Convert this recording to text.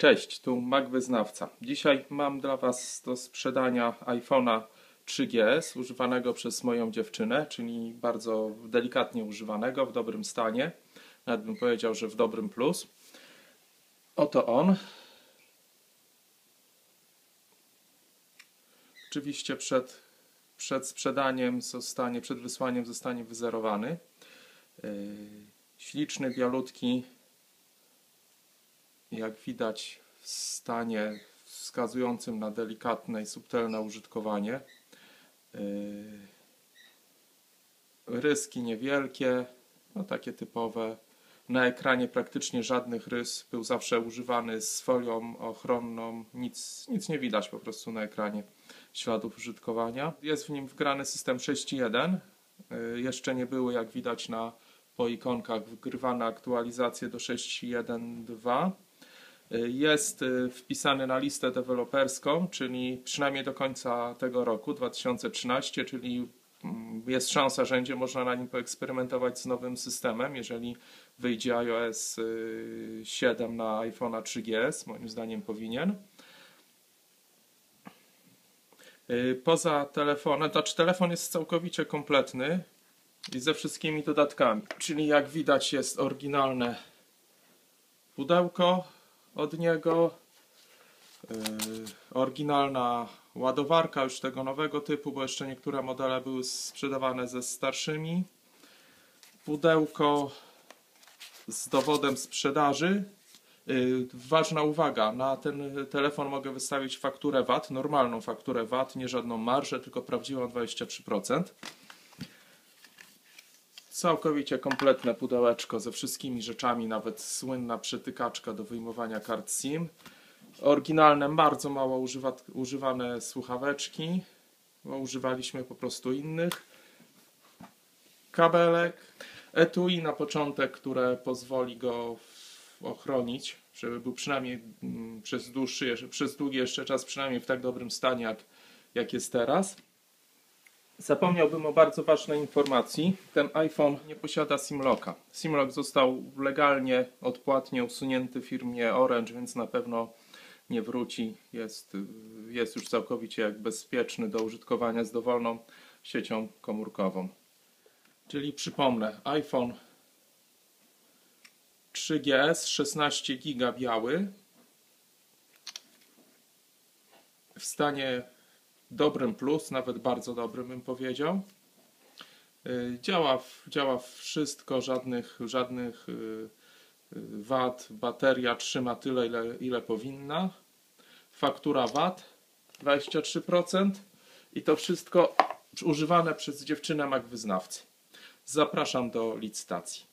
Cześć, tu Mac Wyznawca. Dzisiaj mam dla Was do sprzedania iPhone'a 3GS używanego przez moją dziewczynę, czyli bardzo delikatnie używanego, w dobrym stanie. Nawet bym powiedział, że w dobrym plus. Oto on. Oczywiście przed, przed sprzedaniem zostanie, przed wysłaniem zostanie wyzerowany. Yy, śliczny, bialutki, jak widać w stanie wskazującym na delikatne i subtelne użytkowanie. Yy, ryski niewielkie, no takie typowe. Na ekranie praktycznie żadnych rys, był zawsze używany z folią ochronną, nic, nic nie widać po prostu na ekranie śladów użytkowania. Jest w nim wgrany system 6.1, yy, jeszcze nie były jak widać na po ikonkach wgrywane aktualizacje do 6.1.2 jest y, wpisany na listę deweloperską, czyli przynajmniej do końca tego roku 2013, czyli jest szansa, że będzie można na nim poeksperymentować z nowym systemem, jeżeli wyjdzie iOS 7 y, na iPhone'a 3GS, moim zdaniem powinien. Y, poza telefonem, znaczy telefon jest całkowicie kompletny i ze wszystkimi dodatkami, czyli jak widać jest oryginalne pudełko, od niego. Yy, oryginalna ładowarka już tego nowego typu, bo jeszcze niektóre modele były sprzedawane ze starszymi. Pudełko z dowodem sprzedaży. Yy, ważna uwaga, na ten telefon mogę wystawić fakturę VAT, normalną fakturę VAT, nie żadną marżę, tylko prawdziwą 23% całkowicie kompletne pudełeczko ze wszystkimi rzeczami, nawet słynna przetykaczka do wyjmowania kart SIM. Oryginalne, bardzo mało używa, używane słuchaweczki, bo używaliśmy po prostu innych. Kabelek, etui na początek, które pozwoli go ochronić, żeby był przynajmniej mm, przez dłuższy, przez długi jeszcze czas, przynajmniej w tak dobrym stanie, jak, jak jest teraz. Zapomniałbym o bardzo ważnej informacji. Ten iPhone nie posiada SimLocka. SimLock został legalnie, odpłatnie usunięty firmie Orange, więc na pewno nie wróci. Jest, jest już całkowicie jak bezpieczny do użytkowania z dowolną siecią komórkową. Czyli przypomnę, iPhone 3GS 16 GB biały w stanie dobrym plus, nawet bardzo dobrym bym powiedział. Y, działa, działa wszystko, żadnych, żadnych wad, bateria trzyma tyle, ile, ile powinna. Faktura wad 23% i to wszystko używane przez dziewczynę jak wyznawcy. Zapraszam do licytacji.